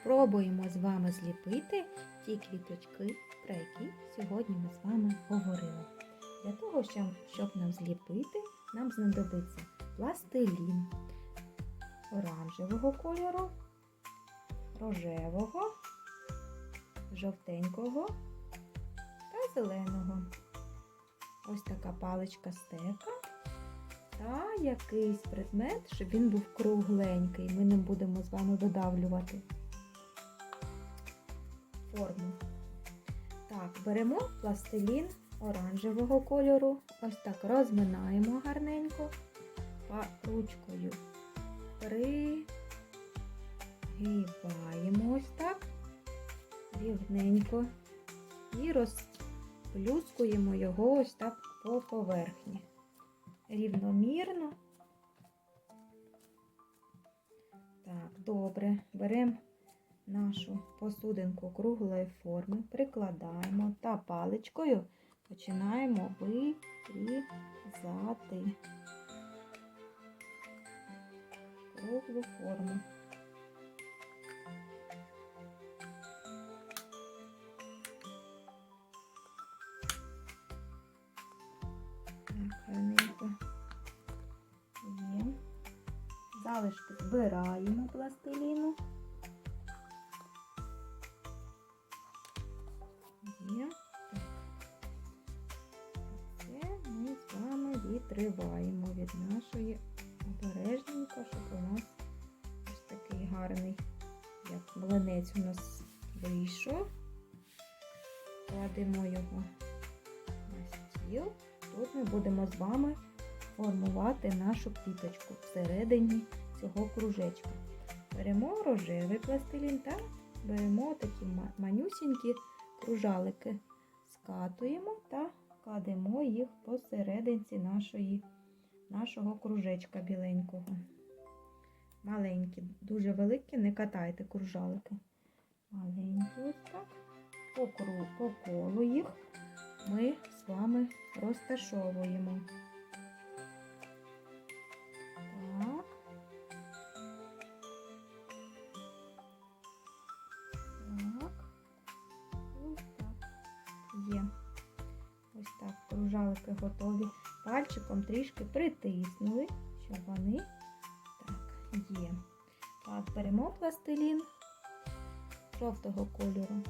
Спробуємо з вами зліпити ті квіточки, про які сьогодні ми з вами говорили. Для того, щоб, нам зліпити, нам знадобиться пластилін оранжевого кольору, рожевого, жовтенького та зеленого. Ось така паличка стека та якийсь предмет, щоб він був кругленький. Ми не будемо з вами видавлювати форму. Так, беремо пластилін оранжевого кольору, ось так розминаємо гарненько, ручкою пригибаємо ось так, рівненько і розплюскуємо його ось так по поверхні. Рівномірно. Так, добре, беремо нашу посудинку круглої форми, прикладаємо та паличкою починаємо вирізати круглу форму. Залишки збираємо пластиліну. Відриваємо від нашої обережненько, щоб у нас ось такий гарний, як млинець у нас вийшов. Кладемо його на стіл. Тут ми будемо з вами формувати нашу квіточку всередині цього кружечка. Беремо рожевий пластилін та беремо такі манюсінькі кружалики, скатуємо та кладемо їх посерединці нашої, нашого кружечка біленького. Маленькі, дуже великі, не катайте кружалики. Маленькі ось так. По, колу їх ми з вами розташовуємо. Кружалики готові. Пальчиком трішки притиснули, щоб вони так є. Так, беремо пластилін жовтого кольору.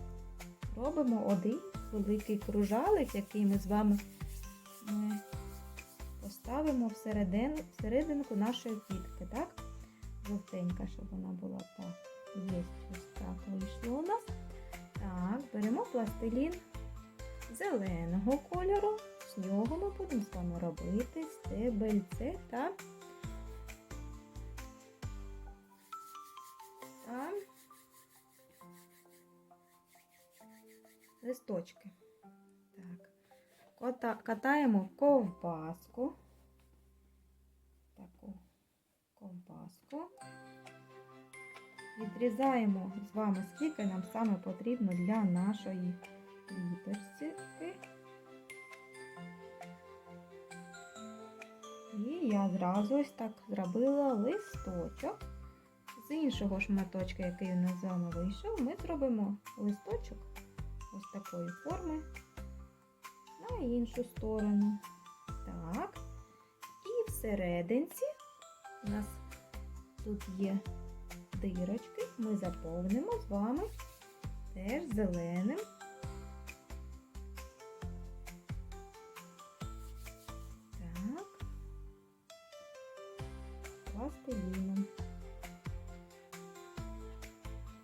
Робимо один великий кружалик, який ми з вами поставимо всередину, всерединку нашої квітки, так? Жовтенька, щоб вона була так. Є ось так вийшло у нас. Так, беремо пластилін зеленого кольору. Нього ми будемо з вами робити стебельце та, та листочки. Так. Катаємо ковбаску. Таку ковбаску. Відрізаємо з вами, скільки нам саме потрібно для нашої квіточки. І я зразу ось так зробила листочок. З іншого шматочка, який у нас з вами вийшов, ми зробимо листочок ось такої форми на іншу сторону. Так. І всерединці у нас тут є дирочки, ми заповнимо з вами теж зеленим. Пластиліном.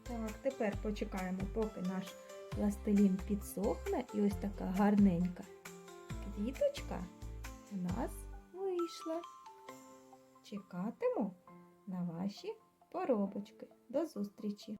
Так, тепер почекаємо, поки наш пластилін підсохне і ось така гарненька квіточка у нас вийшла. Чекатиму на ваші поробочки. До зустрічі!